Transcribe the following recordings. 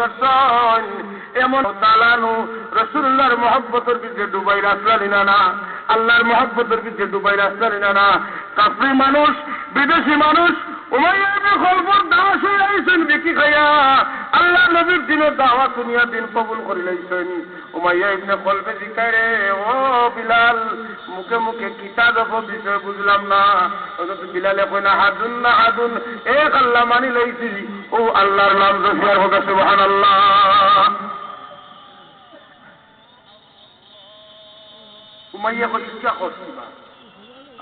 দর্শন এমন তালানু রসুল্লাহর মহব্বতের পিছিয়ে ডুবাই রাস্তালি না না, আল্লাহর মহব্বতের পিছিয়ে ডুবাই রাস্তালি না না। কাফরি মানুষ, বিদেশি মানুষ আল্লাহ নবীর দিনের দাওয়া শুনিয়া দিন কবুল করি লাইছেন। উমাইয়া ইবনে খলবে জিকায় রে ও বিলাল মুখে মুখে কিতা দফ বিষয় বুঝলাম না। বিলালে কই না হাদুন না হাদুন এক আল্লাহ মানি লইছি। ও আল্লাহর নাম জফিয়ার হোক সুবহানাল্লাহ। উমাইয়া কই ইচ্ছা করছি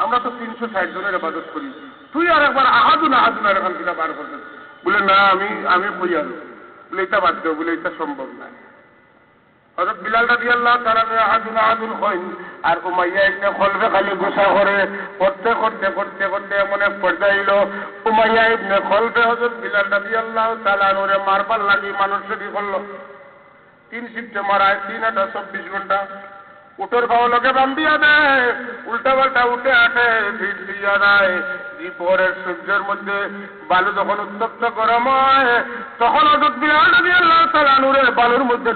আমরা তো তিনশো ষাট জনের আবাদত করি। তুই আর একবার আহাদুন আহাদুন আর এখন কিনা বার করতে বলে, না, আমি আমি কই আর। বলে, এটা বাদ দেবো বলে, এটা সম্ভব না। হযরত বিলাল রাদিয়াল্লাহু তাআলা আহাদুন আহাদুন কইন আর উমাইয়া ইবনে খলফে খালি গুসা করে করতে করতে করতে করতে এমন এক পর্যায়ে এলো। উমাইয়া ইবনে খলফে হযরত বিলাল রাদিয়াল্লাহু তাআলা নুরে মারবার লাগি মানুষ কি করল। তিন শিফটে মারায়, তিন আটা, চব্বিশ ঘণ্টা। উটের ভাও লোকে বান্ধিয়া দেয় উল্টা পাল্টা উঠে আসে, ভিড় দিয়া দেয়। দ্বিপহরের সূর্যের মধ্যে বালু যখন উত্তপ্ত গরম হয়, তখন অযুত বিলাল নদী আল্লাহ তালানুরের বালুর মধ্যে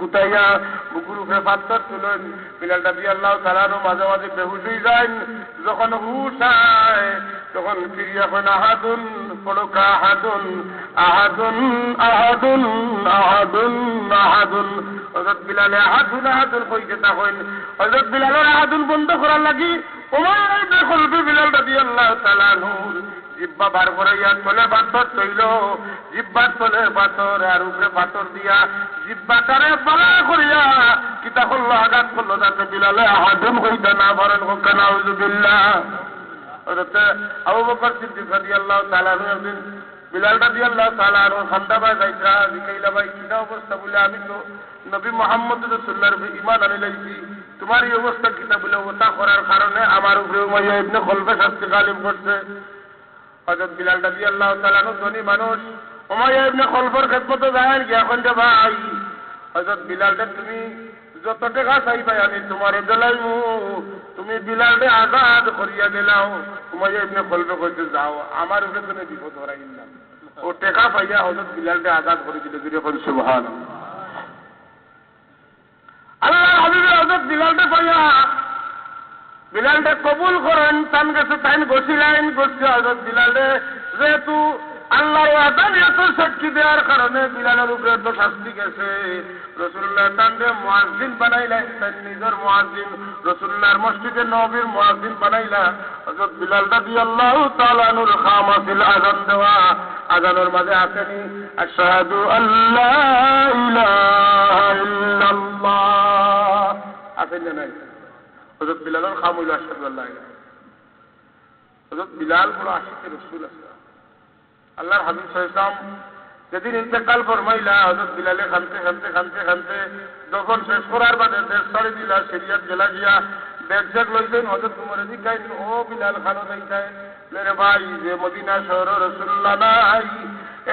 গুতাইয়া বুকুর উপরে পাত্তর তুলেন বিলাল নদী আল্লাহ তালানু মাঝে মাঝে বেহুশ হয়ে যায় যখন আয় তখন ফিরিয়া কইন আহাদুন পড়োকা আহাদুন আহাদুন আহাদুন আহাদুন আহাদুন। হজরত বিলালে আহাদুন আহাদুন কইতে তা হইন হজরত বিলালের আহাদুন বন্ধ করার লাগি নূর জিব্বা বার করাইয়া তলে পাথর তৈল জিব্বার তলে পাথর আর উপরে পাথর দিয়া জিব্বা তারে বালা করিয়া কিতা করল আঘাত করল তাতে বিলালে আহাদুন কইতে না পারেন হোক, নাউজুবিল্লাহ। হযরত আবু বকর সিদ্দিক রাদিয়াল্লাহু তাআলা একদিন বিলাল রাদিয়াল্লাহু তাআলা আর খান্দা ভাই যাইতা জিকাইলা ভাই কিনা অবস্থা বলে আমি তো নবী মোহাম্মদ রাসূলুল্লাহর ঈমান আনি লাইছি তোমার এই অবস্থা কিতা বলে ওটা করার কারণে আমার উপরে উমাইয়া ইবনে খলফে শাস্তি গালিব করছে। হযরত বিলাল রাদিয়াল্লাহু তাআলা ধনী মানুষ। উমাইয়া ইবনে খলফের খেদমতে যায় কি? এখন যে ভাই, হযরত বিলালটা তুমি যত টাকা চাইবাই আমি তোমার দিলাইমু তুমি বিলালে আজাদ করিয়া দিলাও। উমাইয়া ইবনে খলফে কইতে যাও, আমার উপরে তুমি বিপদ হরাই না। ও টেকা পাইয়া হযরত বিলালকে আজাদ করে দিলে। যদি কোন সুবহান আল্লাহ হাবিবে হযরত বিলালকে পাইয়া বিলালটা কবুল করেন, তান কাছে তাইন গছিলেন গছি হযরত বিলালে যেহেতু আল্লাহর আদালিয়ত সাক্ষী দেওয়ার কারণে বিলালের উপরে তো শাস্তি গেছে রসুল্লাহ তান্ডে মুয়াজ্জিন বানাইলেন তার নিজের মুয়াজ্জিন। রসুল্লাহর মসজিদে নবীর মুয়াজ্জিন বানাইলা, হযরত বিলাল রাদিয়াল্লাহু তাআলা নুর খামাসিল আজান দেওয়া, আযানের মাঝে আসেনি। আশহাদু আল্লাহ ইলাহা ইল্লাল্লাহ। আসেন না নাই। হযরত বিলালের খাম হইল আশহাদু আল্লাহ হযরত বিলাল বড় আশিকের রসুল আছে। আল্লাহর হাবিব সাল্লাম যেদিন ইন্তেকাল ফরমাইলা হজরত বিলালে খানতে খানতে খানতে খানতে, যখন শেষ করার বাদে দেশ ছাড়ি দিলা, সিরিয়াত গেলা গিয়া ব্যাগ জ্যাগ লইছেন হজরত তোমার জিজ্ঞাই ও বিলাল খানো দেখায় রে ভাই, যে মদিনা শহর রসুল্লাহ নাই,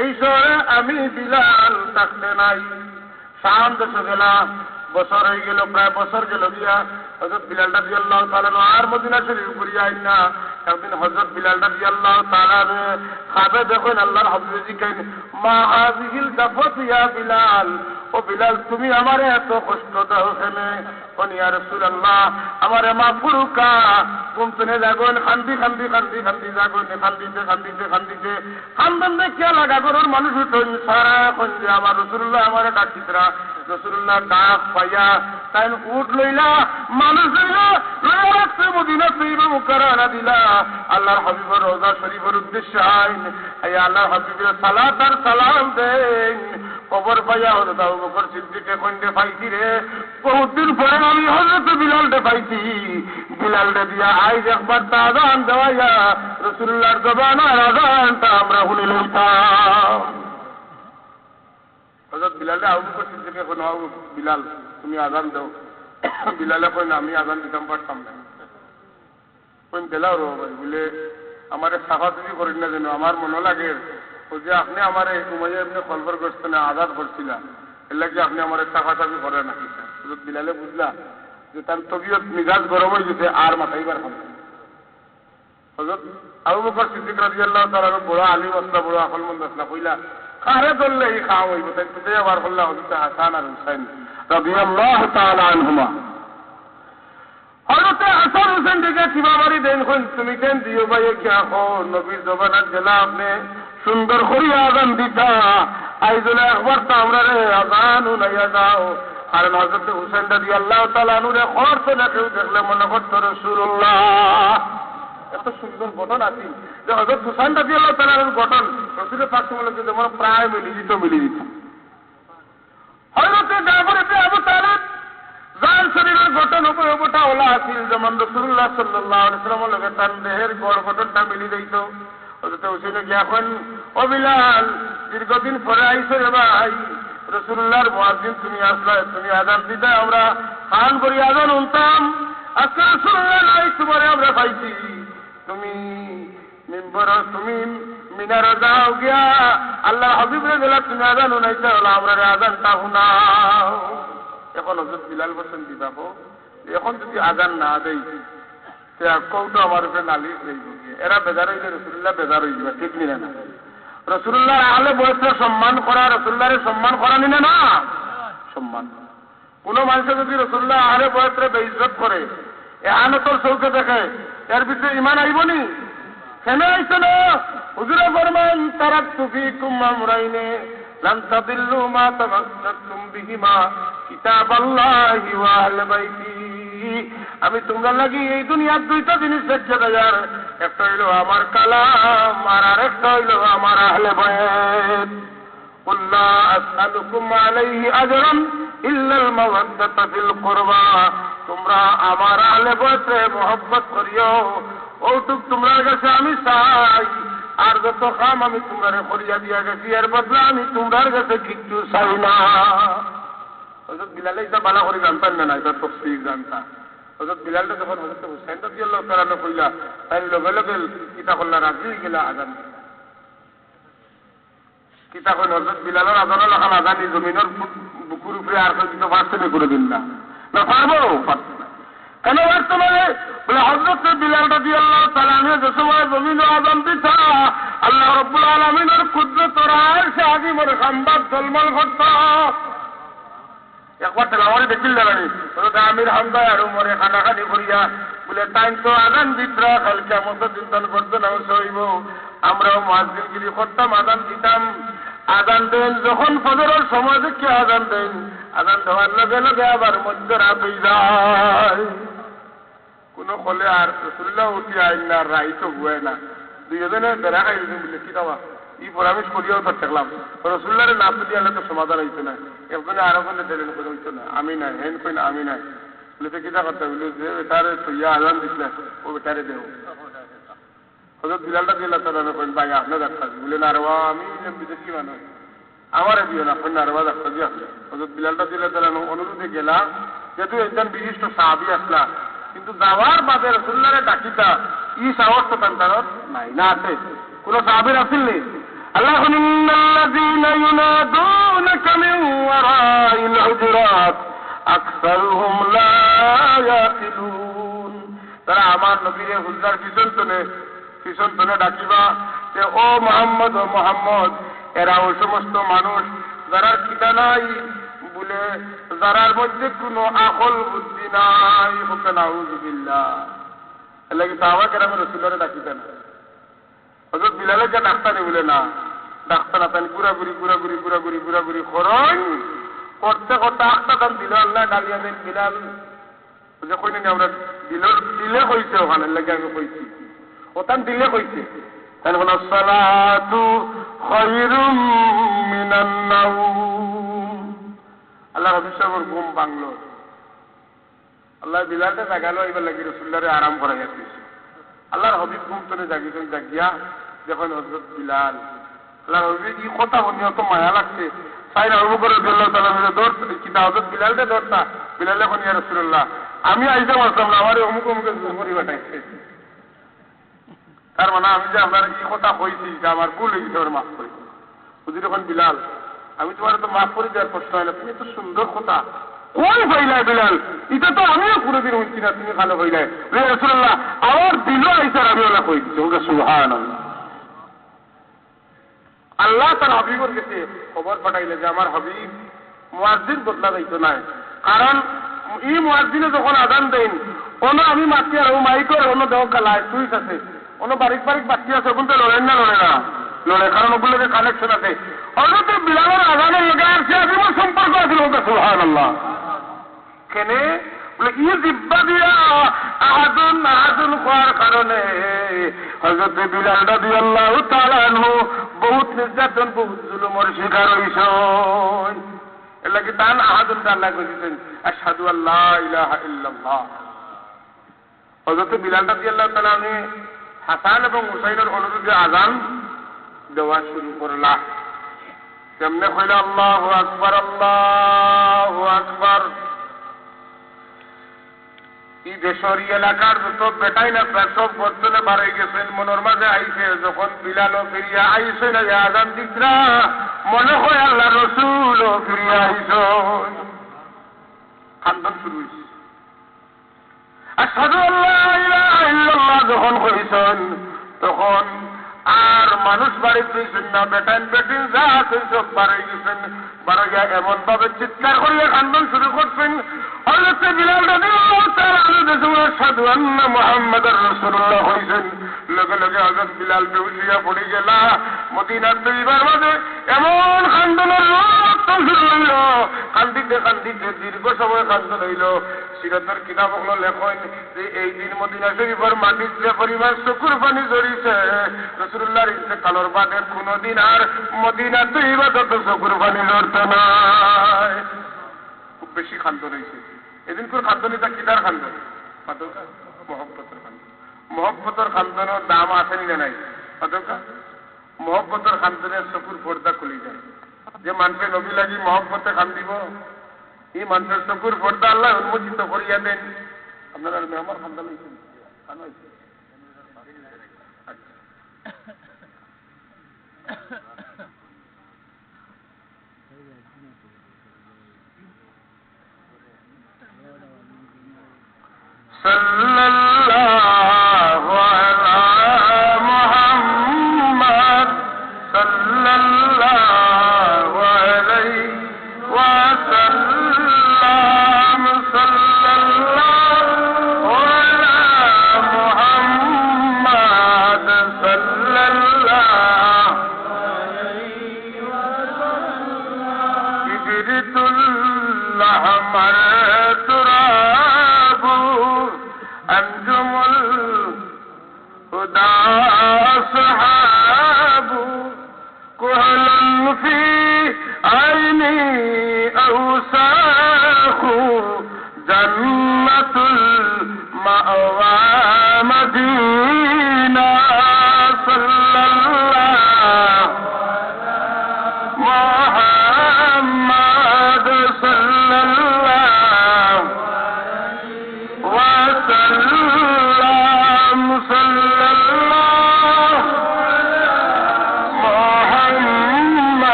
এই শহরে আমি বিলাল থাকতে নাই। দেশে গেলা বছর হয়ে গেল, প্রায় বছর গেল গিয়া হজরত বিলাল রাজি আল্লাহ আর মদিনা শরীফ ঘুরিয়া আইন না। একদিন হজরত বিলাল রাজি আল্লাহ খাবে দেখেন আল্লাহর হাবিবে জিকাইন মা ইয়া বিলাল, ও বিলাল তুমি আমারে এত কষ্ট দাও এখানে অনিয়া রসুল আল্লাহ মা ফুরুকা কুমতনে খান্দি খান্দি খান্দি খান্দি যাগন খান্দিতে খান্দিতে খান্দিতে খান্দন দেখিয়া লাগা করুন মানুষ উঠুন, সারা এখন আমার রসুল্লাহ আমারে ডাকিতরা রসুল্লাহ ডাক পাইয়া তাই উঠ লইলা, মানুষ লইলা, লইয়া রাখছে মদিনা শরীফ মুকারানা দিলা। আল্লাহর হাবিবর রোজা শরীফের উদ্দেশ্য আইন। এই আল্লাহর হাবিবের সালাত আর সালাম দেন। কবর পাইয়া হজরত আবু বকর সিদ্দিকে কন্ডে পাইছি রে। বহুদিন পরে আমি হজরত বিলালটে পাইছি। বিলালটে দিয়া আইজ একবার তা আজান দেওয়াইয়া রসুল্লাহর জবানার আজানটা আমরা শুনে লইতাম। হজরত বিলালে আবু বকর সিদ্দিকে কোন আবু বিলাল, তুমি আজান দাও। বিলালে কই না, আমি আজান দিতাম পারতাম না কই দিলাও রো ভাই, বলে, আমারে সাফা তুমি করেন না যেন, আমার মনে লাগে, ও যে আপনি আমার উমাইয়া এমনি কলবর না, আজাদ করছিল এর লাগে আপনি আমার সাফা সাফি করে নাকি হজরত বিলালে বুঝলা যে তার তবিয়ত মিজাজ গরম হয়ে গেছে, আর মাথাইবার খাবে হজরত আবু বকর সিদ্দিক রাজি আল্লাহ তার বড় আলিম, আসলা, বড় আকল মন্দ আসলা, কইলা কারে ধরলে এই খাওয়া হইব তাই আবার হল্লা হজরত হাসান আর হুসাইন রাদিয়াল্লাহু তাআলা আনহুমা। হজরতে হাসান হুসেন দিকে কিবাবারি দেন কইন তুমি কেন দিও ভাই কি আখো নবীর জবানাত গেলা আপনি সুন্দর করি আজান দিতা। আইজলে একবার তো আমরা রে আজান উনাইয়া যাও। আর হজরত হুসেন দাদি আল্লাহ তালা নুরে খরচ না কেউ দেখলে মনে করতো রসুল্লাহ এত সুন্দর গঠন আছে। যে হজরত হুসাইন দাদি আল্লাহ তালার গঠন। রসুলের যে যেমন প্রায় মিলি দিত মিলি দিত। হজরতে ইবনে আবু তালিব যার শরীরের গঠন উপটা ওলা আছিল। যেমন রসুল্লাহ সাল্লাহ আলাইসালাম লগে তার দেহের গড় গঠনটা মিলি দিত। হজরত হুসেনে গিয়ে এখন অবিলাল দীর্ঘদিন পরে আইসো রে ভাই। রসুল্লাহর মুয়াজ্জিন, তুমি আসলে, তুমি আজান দিতে, আমরা খান করি, আজান উনতাম আজকে রসুল্লাহ নাই, তোমারে আমরা পাইছি। তুমি মিম্বর তুমি মিনার যাও গিয়া। আল্লাহ হাবিবরে গেলা, তুমি আজান উনাইতে হলো আমরা আজানটা শুনাও। এখন হজরত বিলাল বসেন দিবাবো এখন যদি আজান না দেই সে কৌটো আমার উপরে নালিশ হইব এরা বেজার হইলে রসুল্লাহ বেজার হয়ে যাবে ঠিক নিলে না? রসুল্লাহ আহলে বয়সে সম্মান করা রসুল্লাহরে সম্মান করা নিলে না? সম্মান কোন মানুষে যদি রসুল্লাহ আহলে বয়সে বেইজ্জত করে এ আনতর চৌকে দেখে এর ভিতরে ইমান আইবনি কেন আইছে না হুজুরে ফরমান তারাক তুফি কুম্মা মুরাইনে লান তাদিল্লু মা তামাসসাকতুম বিহিমা কিতাবাল্লাহি ওয়া আহলে বাইতি আমি তোমরা লাগি এই দুনিয়ার দুইটা জিনিস দেখছে বাজার একটা হইলো আমার কালাম আর আরেকটা হইলো আমার আহলে বয়েত قل لا أسألكم عليه أجرا ইল্লাল মাওয়াদ্দাতা ফিল কুরবা। তোমরা আমার আলে বসে মোহব্বত করিও। ওটুক তোমরা কাছে আমি চাই। আর যত কাম আমি তোমার করিয়া দিয়া গেছি, এর বদলা আমি তোমার কাছে কিচ্ছু চাই না। হজরত বিলালে এটা বালা করে জানতাম না এটা তফসির জানতাম। হজরত বিলালটা যখন হজরত হুসেন কইলা তাই লগে লগে কিতা করলা, রাজি গেলা আজান। কিতা কইল হজরত বিলালের আজানের এখন আজানি জমিনের বুকুর উপরে আর কিছু পারছে না করে দিন না। না, পারব? পারছে না। কেন? বলে হজরত আল্লাহ তালানো যে সময় জমিন আজান দিতা আল্লাহ রব্বুল আলমিনের ক্ষুদ্র তোরার সে আজি মরে খাম্বাদ জলমল একবার দেখিল দাঁড়ানি আমির হামদা আর মরে খানাখানি করিয়া। বলে তো আদান দিতরা কালকে মতো চিন্তন করতো না সইব আমরাও মাসগিরি করতাম আদান দিতাম। আদান দেন, যখন ফজরের সময় দেখে আদান দেন, আদান দেওয়ার লগে লগে আবার মধ্যরাত হয়ে যায়। কোনো কলে আর রসুল্লাহ উঠি আইন না রাই তো হুয়ায় না। দুইজনে বেড়া খাই বলে, কি দাবা ই পরামর্শ করিয়াও তো থাকলাম রসুল্লারে না তুলি আনলে তো সমাধান হইতো না। একজনে আরও কোনো দেরেন করে হইতো না। আমি নাই, হেন কই না আমি নাই। বলে, তো কিতা করতে? বলে, যে বেটারে থইয়া আজান দিছিলে ও বেটারে দেও। হজরত বিলালটা দিলা তারা কইন ভাই আপনার ডাক্তার বলে না আরে আমি বিদেশ কি মানুষ আমারে দিও না কইন আরে ডাক্তার দিয়ে আসলে হজরত বিলালটা দিলে তারা অনুরোধে গেলা যেহেতু একজন বিশিষ্ট সাহাবি আসলা কিন্তু যাওয়ার বাদে রসুল্লারে ডাকিতা ই সাহস তো তার নাই না আছে কোন সাহাবির আসেন নেই আল্লাহ الذين ينادونك من وراء الحجرات أكثرهم لا يعقلون তারা আমার নবীরে হুজরার পিছন তনে পিছন তনে ডাকিবা যে, ও মোহাম্মদ ও মোহাম্মদ, এরা ওই সমস্ত মানুষ যারা খিদা নাই বলে যারার মধ্যে কোনো আকল বুদ্ধি নাই, হোকে নাউজুবিল্লাহ এর লাগে সাহাবা কেরাম রসুলরে ডাকিতে না হজরত বিলালে যে ডাক্তার বলে, না ডাক্তার আতান ঘুরাঘুরি ঘুরাঘুরি ঘুরাঘুরি ঘুরাঘুরি করন করতে করতে আটটা দাম দিল আল্লাহ ডালিয়া দেন বিলাল। যে কই না আমরা দিল, দিলে কইছে ওখানে লাগে আমি কইছি। ওতান দিলে কইছে। তাই কোন সালাতু খায়রুম মিনান নাউম আল্লাহ রবি সাহেবের ঘুম ভাঙলো। আল্লাহ বিলালটা জাগালো এবার লাগি রসুল্লারে আরাম করা গেছে আল্লাহর হবিব ঘুম তনে জাগিয়েছেন জাগিয়া যখন হজরত বিলাল। আল্লাহর হবিব ই কথা শুনি অত মায়া লাগছে। তাই আবু করে দিল্লাহ তালা মিলে দৌড় কিতা হজরত বিলালটা দৌড়তা বিলালে এখন ইয়া রসুল্লাহ আমি আইসা মারতাম না, আমার অমুক অমুকে করি বাটাইছে তার মানে আমি যে আপনার এই কথা কইছি, যে আমার ভুল হয়ে গেছে আমার মাফ করি। হুজুর এখন বিলাল, আমি তোমার তো মাফ করে দেওয়ার প্রশ্ন না তুমি তো সুন্দর কথা কোন হইলাই বিলাল? এটা তো আমিও কোনোদিন শুনছি না, তুমি ভালো হইলাই রসুল্লাহ আমার দিল আইসার আমি ওলা কই দিচ্ছি ওটা সুহান আল্লাহ তার হাবিবর কাছে খবর পাঠাইলে যে আমার হাবিব মুয়াজ্জিন বদলা যাইতো না কারণ ই মুয়াজ্জিনে যখন আদান দেন কোনো আমি মাতি আর মাইকর অন্য দেহ কালায় সুইচ আছে। অন্য বারিক বারিক বাকি আছে কিন্তু লড়েন না, লড়ে না। লড়ে, কারণ ওগুলোকে কানেকশন আছে। অন্যত বিলালের আজানের লগে আর সে আজীবন সম্পর্ক আছে ওটা সুহান আল্লাহ কেনে? বলে ই জিব্বা দিয়া হজরত বিলাল বহুত বহুত তান আল্লাহ হজরত বিলাল হাসান এবং হুসাইনের অনুরোধে আজান দেওয়া শুরু করলা কেমনে কইল আল্লাহু আকবার আল্লাহু আকবার। এই দেশের এলাকার যত বেটাই না সব বর্তনে বাড়ে গেছেন, মনের মাঝে আইছে, যখন বিলাল ফিরিয়া আইছে, না আজান দিকরা, মনে হয় আল্লাহ রসুল ফিরিয়া আইস খান্দন শুরু হয়েছে আসাদু আল্লাহ ইল্লাল্লাহ যখন কইছেন, তখন আর মানুষ বাড়ি তুইছেন না, বেটাইন বেটিন যা তুই সব বাড়াই গেছেন বাড়াইয়া এমন ভাবে চিৎকার করিয়া কান্দন শুরু করছেন। হযরত বিলাল রাদিয়াল্লাহু তাআলা আনহু দেখুন আশহাদু আন্না মুহাম্মাদার রাসূলুল্লাহ হইছেন, লগে লগে হযরত বিলাল বেউলিয়া পড়ে গেলা, মদিনার দুইবার মাঝে এমন কান্দনের রক্ত শুরু হইল কান্দিতে কান্দিতে দীর্ঘ সময় কান্দন হইল সিরাতের কিতাব হলো লেখন যে এই দিন মদিনা শরীফের মাটির যে পরিমাণ চকুর পানি জড়িছে রসুল্লাহর ইচ্ছে কালোর বাদে কোনোদিন আর মদিনা তুই বা তত চকুর পানি জড়তে নাই। খুব বেশি খাদ্য রয়েছে। এদিন করে খাদ্য নিতা কিতার খাদ্য? মহব্বতের খাদ্য। মহব্বতের খান্দনের দাম আসেনি না নাই? মহব্বতের খান্দনের চকুর পর্দা খুলি যায়। যে মানুষে নবী লাগি মহব্বতে খান দিব, এই মানুষের চকুর পর্দা আল্লাহ উন্মোচিত করিয়া দেন। আপনারা মেহমান খান্দা হয়েছে? আচ্ছা। صلى الله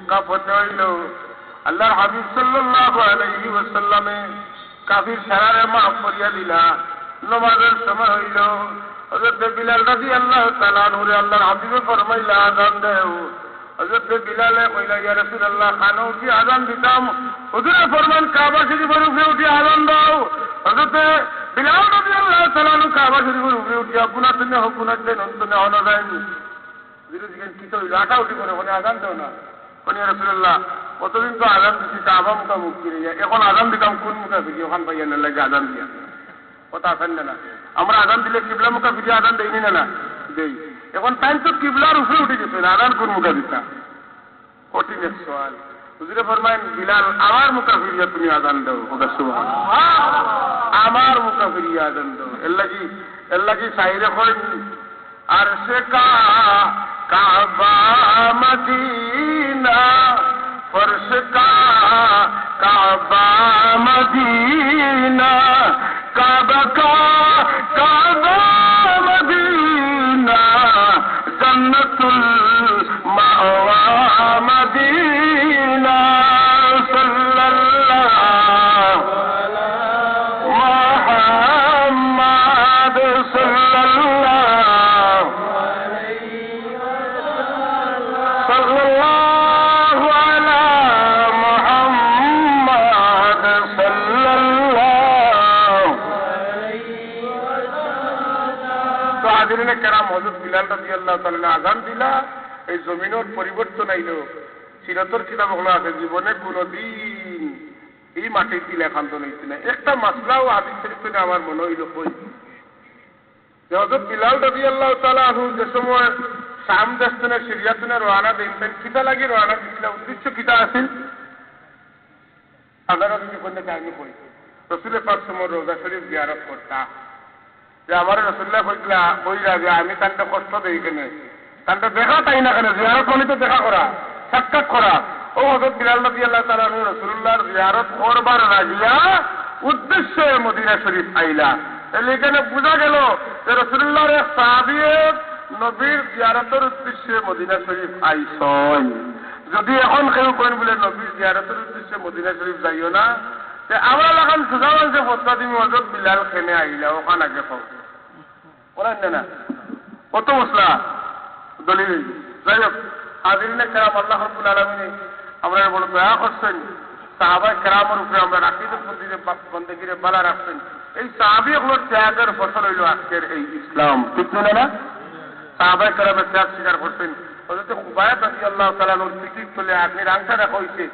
মক্কা ফতে হইল আল্লাহর হাবিব সাল্লাল্লাহু আলাইহি ওয়াসাল্লামে কাফির দিলা। নমাজের সময় হইল। হযরত বিলাল রাদিয়াল্লাহু তাআলা নূরে আল্লাহর হাবিবে ফরমাইলা, আযান দেও। হযরত বিলালে কইলা, ইয়া রাসূলুল্লাহ, খানো কি আযান দিতাম। হুজুরে ফরমান, কাবা শরীফের উপরে উঠে আযান দাও। হযরত বিলাল রাদিয়াল্লাহু তাআলা নু কাবা শরীফের উঠিয়া, গুনাহ তুমি হোক, গুনাহ দেন অন্তনে কি তো উঠি করে ওখানে আজান দেও না? বলে কতদিন তো আজান দিছি, তা আবার মুখা মুখ কিনে যায়। এখন আজান দিতাম কোন মুখা ফিরি ওখান পাইয়া না লাগে আজান দিয়া। কথা আছেন না আমরা আজান দিলে কিবলা মুখা ফিরি আজান দেয়নি না দেই। এখন টাইম তো কিবলার উপরে উঠে গেছে আজান কোন মুখা দিতা কঠিন সোয়াল হুজুরে ফরমাইন বিলাল, আমার মুখা ফিরিয়া তুমি আজান দাও। ওটা শুভ আমার মুখা ফিরিয়া আজান দাও। এর লাগি এর লাগি সাইরে করেন আর সে কা काबा मदीना फर्श का काबा मदीना काबा का আল্লাহ তাআলা আজান দিলা, এই জমিনের পরিবর্তন আইলো। সিরাতর কিতাব হলো আছে জীবনে কোনোদিন এই মাটির দিলে একান্ত নিয়েছি না একটা মাসলাও হাদিস শরীফে আমার মনে হইল কই? যে হজরত বিলাল রাজি আল্লাহ তাআলা আনহু যে সময় শাম দেশনে সিরিয়াতনে রওনা দিন কিতা লাগি রওনা দিছিল, উদ্দেশ্য কিতা আপনারা যদি কোনটা কাহিনী করি রসুলের পাক সময় রোজা শরীফ জিয়ারত করতা। যে আমার রসুল্লাহ কইলা কইলা যে আমি তানটা কষ্ট দেই কেনে, তানটা দেখা তাই না কেন, জিয়ারত মানে তো দেখা করা, সাক্ষাৎ করা। ও হজরত বিলাল নবী আল্লাহ তাআলা রসুল্লাহর জিয়ারত করবার রাজিয়া উদ্দেশ্যে মদিনা শরীফ আইলা। তাহলে এখানে বোঝা গেল যে রসুল্লাহর সাহাবিয়ে নবীর জিয়ারতের উদ্দেশ্যে মদিনা শরীফ আইসন। যদি এখন কেউ করেন বলে, নবীর জিয়ারতের উদ্দেশ্যে মদিনা শরীফ যাইও না আমরা লাগান সুজামান যে ফতরা দিমি হজরত বিলাল খেনে আইলা, ওখান আগে খাও বলেন না না। কত মশলা, দলিল। যাই হোক, হাজিরিনে কেরাম, আল্লাহ রব্বুল আলমিনে আমরা বড় দয়া করছেন সাহাবাই কেরামের উপরে আমরা রাকিদের যে বন্দেগিরে বালা রাখছেন। এই সাহাবি এগুলোর ত্যাগের ফসল হইল আজকের এই ইসলাম। ঠিক না না? সাহাবাই কেরামের ত্যাগ স্বীকার করছেন। হজরত খুবায় রাজি আল্লাহ তালানোর টিকিট তুলে আগ্নির আংটা রাখা হয়েছে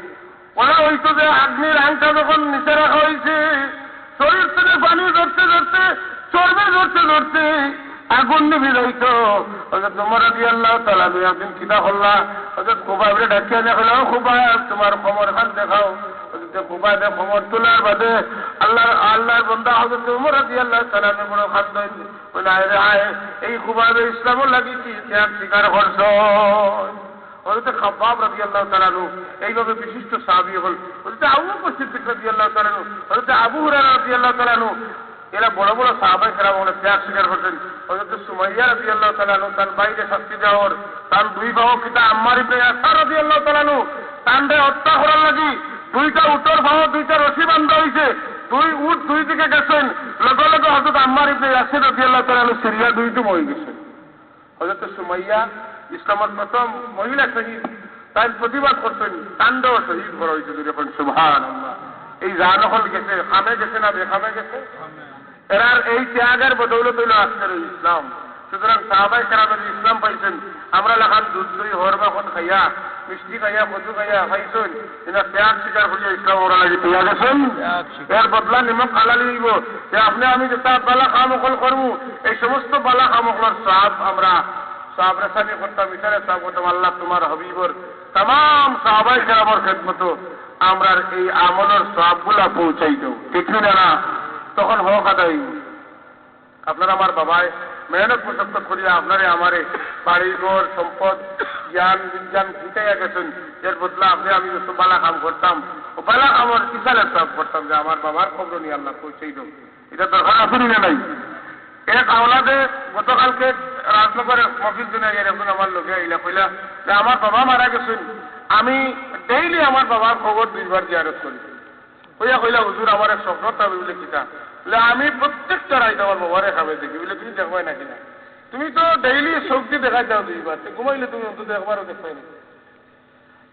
ওরা হইতো যে আগ্নির আংটা যখন নিচে রাখা হয়েছে শরীর থেকে পানি ধরতে ধরতে চর্বে ধরতে ধরতে, আগুন নিবি রইতো হজরত তোমার রাজি আল্লাহ তালা আমি একদিন কিনা করলা হজরত খুবাই বলে ডাকিয়ে দেখাল, খুবাই, তোমার খবর খান দেখাও। দে খবর তোলার বাদে আল্লাহ আল্লাহর বন্ধা হজরত উমর রাজি আল্লাহ তালা আমি বড় খান এই খুবাবে ইসলামও লাগিয়েছি ত্যাগ স্বীকার করছ। হজরত খাব্বাব রাজি আল্লাহ তালানু এইভাবে বিশিষ্ট সাহাবি হল। হজরত আবু সিদ্দিক রাজি আল্লাহ তালানু হজরত আবু হুরায়রা রাজি আল্লাহ তালানু এরা বড় বড় সাহাবাই খেলা বলে ত্যাগ স্বীকার করছেন। হজরত সুমাইয়া রাজি আল্লাহ তালানু তার বাইরে শাস্তি দেওয়ার, তার দুই বাহু পিতা আম্মার ইয়াসার রাজি আল্লাহ তালানু তান্ডে হত্যা করার লাগি দুইটা উত্তর বাহু দুইটা রশি বান্ধা হয়েছে দুই উট দুই দিকে গেছেন, লগে লগে আম্মার ইবনে ইয়াসির রাজি আল্লাহ তালানু সিরিয়া দুইটি মরে গেছেন হজরত সুমাইয়া ইসলামের প্রথম মহিলা শহীদ, তাই প্রতিবাদ করছেন তান্ডব শহীদ করা হয়েছে সুভান এই জানহল গেছে, খামে গেছে না বেখামে গেছে? এরার এই ত্যাগের বদৌলত হইল আজকের ইসলাম। সুতরাং সাহাবাই কেরামের ইসলাম পাইছেন আমরা লেখান দুধ দই হরমাখন খাইয়া মিষ্টি খাইয়া মধু খাইয়া খাইছেন এরা ত্যাগ স্বীকার করিয়া ইসলাম ওরা লাগি তৈয়া গেছেন এর বদলা নিমক খালালি হইব। যে আপনি আমি যেটা বালা কাম অকল করব এই সমস্ত বালা কাম অকলের সব আমরা সব রেসানি করতাম ইসারে সব করতাম আল্লাহ তোমার হবিবর তাম সাহাবাই কেরামর খেদমত আমরা এই আমলের সবগুলা পৌঁছাই দেব। ঠিক না? তখন হোক আদায় আপনার আমার বাবায় মেহনত প্রসক্ত করিয়া আপনারে আমারে বাড়ি ঘর, সম্পদ, জ্ঞান, বিজ্ঞান শিখাইয়া গেছেন। এর বদলা আপনি আমি যত বালা কাম করতাম। ও বালা কামর কিসালে সব করতাম যে আমার বাবার খবর নিয়ে আল্লাহ পৌঁছেই দেব এটা দরকার আসুনি না নাই? এক আওলাদে গতকালকে রাজনগরের মফিজ দিনে এরকম আমার লোকে আইলা কইলা যে আমার বাবা মারা গেছেন। আমি ডেইলি আমার বাবার খবর দুইবার জিয়ারত করি। কইয়া কইলা হুজুর আমার এক স্বপ্ন তবে বলে কিতা বলে, আমি প্রত্যেকটা রাইতে আমার বাবারে খাবে দেখি। বলে, তুমি দেখবাই না? তুমি তো ডেইলি শক্তি দেখাই যাও দুইবার ঘুমাইলে তুমি অন্তত একবারও দেখবাই না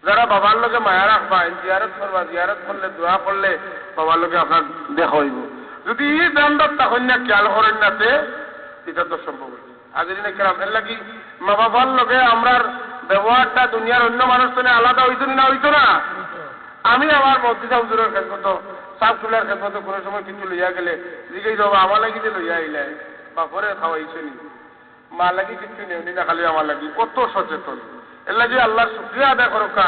যারা বাবার লোকে মায়া রাখবা জিয়ারত করবা, জিয়ারত করলে, দোয়া করলে বাবার লোকে আপনার দেখা হইব। যদি ই দান্ডত তখন না, খেয়াল করেন নাতে এটা তো সম্ভব আজের দিনে কেরাম, এর লাগি মা বাবার লোকে আমরার ব্যবহারটা দুনিয়ার অন্য মানুষ আলাদা হইতো না হইতো না? আমি আমার মসজিদা হুজুরের খেদমত সাফ খুলার খেদমত কোনো সময় কিছু লইয়া গেলে জিজ্ঞেস হব আমার লাগি যে লইয়া আইলাই, বা পরে খাওয়াইছে নি। মা লাগি কিছু নেওনি না খালি আমার লাগি কত সচেতন। এর লাগি আল্লাহর শুক্রিয়া আদায় করো কা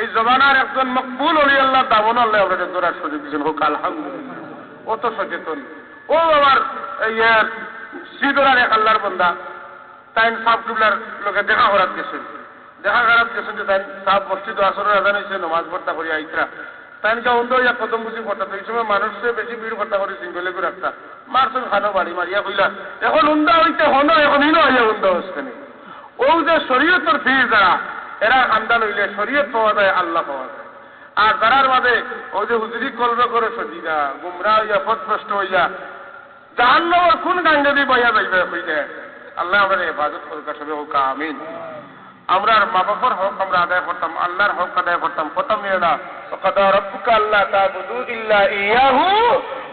এই জমানার একজন মকবুল অলি আল্লাহ দামন আল্লাহ আপনাকে দৌড়ার সুযোগ দিয়েছেন। হোক, আলহামদুলিল্লাহ। কত সচেতন। ও আমার ইয়ার শ্রীদরার এক আল্লাহর বন্দা, তাই সাফ কুবলার লোকে দেখা করার গেছেন। দেখা করার গেছেন তাই সাফ মসজিদ আসরের আদান হয়েছে নমাজ ভর্তা করি আইতরা। তাই অন্ধ ইয়া কদম বুঝি ভর্তা এই সময় মানুষে বেশি ভিড় ভর্তা করে সিঙ্গলে করে রাখতা মারছেন খানো, বাড়ি মারিয়া কইলা, এখন উন্দা হইতে হনো, এখন ইনো হইয়া উন্দা হচ্ছে ও যে শরীয়তর ফির যারা, এরা খান্দান হইলে শরীয়ত পাওয়া যায়, আল্লাহ পাওয়া যায়। আর তারার মাঝে ওই যে হুজুরি কলবে করে সজিদা, গুমরা হইয়া, পথভ্রষ্ট হইয়া জাহান্নবর কোন গাঙ্গে দিয়ে বইয়া যাইবে হইলে আল্লাহ আমাদের হেফাজত করুক সবে হোক, আমিন। আমরা মা বাবার হক আমরা আদায় করতাম আল্লাহর হক আদায় করতাম প্রথম মেয়েরা وقضى ربك ألا تعبدوا إلا إياه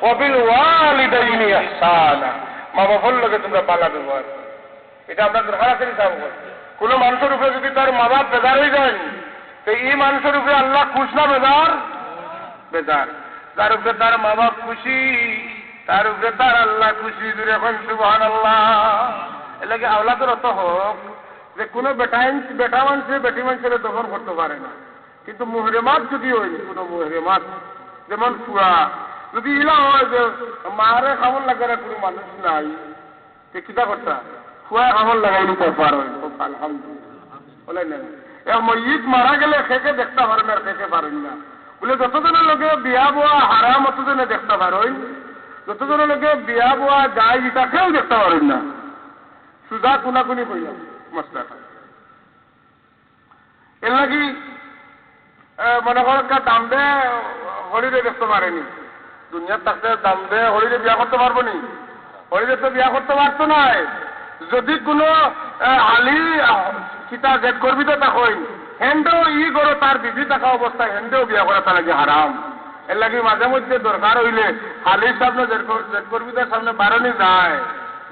وبالوالدين إحسانا মা বাবার লোকে তোমরা পালা ব্যবহার এটা আমরা দরকার আছে হিসাব করছি কোনো মানুষের উপরে যদি তার মা বাপ বেজার হয়ে যায় তো এই মানুষের উপরে আল্লাহ খুশ না বেজার বেজার তার উপরে তার মা বাপ খুশি তার উপরে তার আল্লাহ খুশি দূরে এখন সুবহান আল্লাহ এলাকে আওলাদের অত হোক যে কোনো বেটাইন বেটা মানুষে বেটি মানুষের দখল করতে পারে না। কিন্তু মুহরেমাত যদি হয় কোনো মুহরেমাত, যেমন ফুয়া যদি ইলা হয় যে মারে খাবার লাগে না কোনো মানুষ নাই, তে কিতা করতা? ফুয়া খাবার লাগাইনি পার হয়। আলহামদুলিল্লাহ। বলে না এ ময়িত মারা গেলে খেকে দেখতে পারেন আর খেকে পারেন না। বলে যতজনের লোকে বিয়া বোয়া হারাম, অতজনে দেখতে পারেন যতজনের লোকে বিয়া বোয়া যায়, ইটা কেউ দেখতে পারেন না। সুজা কোনাকুনি কইয়া। মশলাটা এর লাগি মনে করো দাম দে, হলিডে দেখতে পারেনি দুনিয়ার থাকতে দাম দে, হলিডে বিয়া করতে পারব নি। হলিডে তো বিয়া করতে পারতো নাই। যদি কোনো আলি কিতা জেদ করবি তো তখন হেন্দেও ই করো তার বিধি থাকা অবস্থায় হেন্দেও বিয়া করা তা লাগে হারাম। এর লাগি মাঝে মধ্যে দরকার হইলে হালির সামনে জেদ করবি তার সামনে বারণই যায়।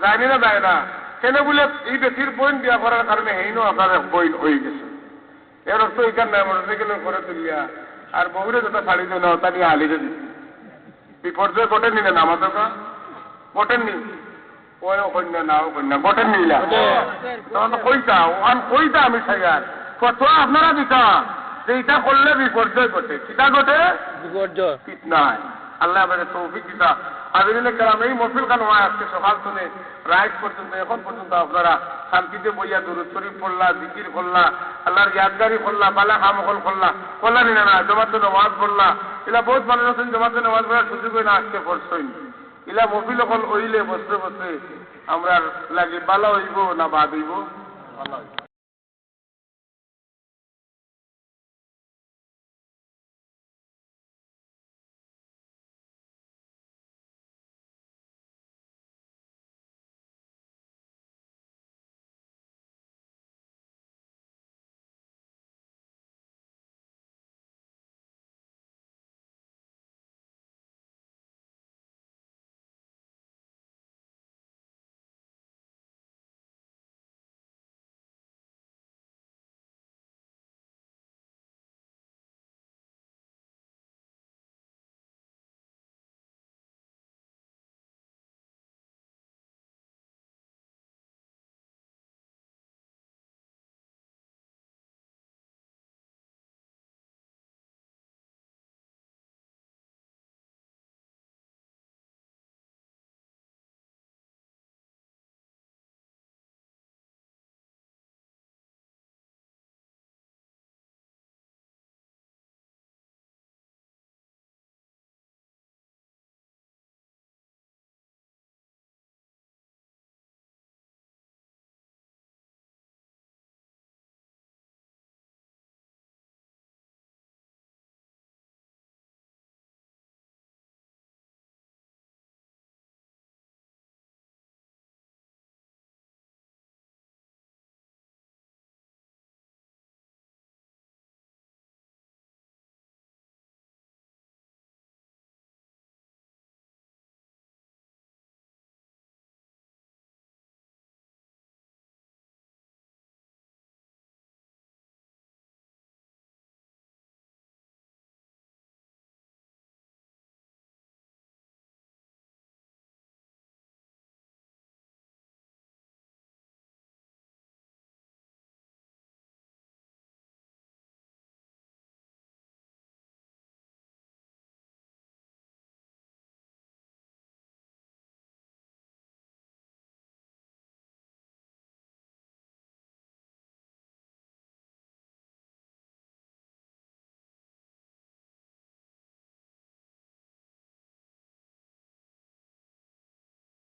যায়নি না, যায় না। কেন বলে এই বেশির বইন বিয়া করার কারণে হেইনো আপনার বইন হয়ে গেছে? এর অর্থ এখান নাই মোটরসাইকেল করে তুলিয়া আর বহুরে যত শাড়ি না তা নিয়ে হালিরে দিচ্ছে বিপর্যয় ঘটেননি না আমাদের কা ঘটেননি ওই কন্যা না ও কন্যা ঘটেননি ইলা তখন তো কইতা ওখান কইতা আমি সাইয়ার কত আপনারা দিতা? যে এটা করলে বিপর্যয় ঘটে। কিটা ঘটে? বিপর্যয়। ফিতনায় আল্লাহ আমাদের তৌফিক দিতা। আদিনে কালাম, এই মফিল খান হয় আজকে সকাল থেকে রাইট পর্যন্ত, এখন পর্যন্ত আপনারা শান্তিতে বইয়া দূরত শরীফ পড়লা, জিকির করলা, আল্লাহর ইয়াদগারি করলা, বালা খামখল করলা করলা নি না জমাতে নামাজ পড়লা। এলা বহুত মানুষ আছেন, জমাতে নামাজ পড়ার সুযোগ না আজকে পড়ছই ইলা মফিল অকল ওইলে বসতে বসতে আমরা লাগে, বালা হইব না বাদ হইব? ভালো হইব।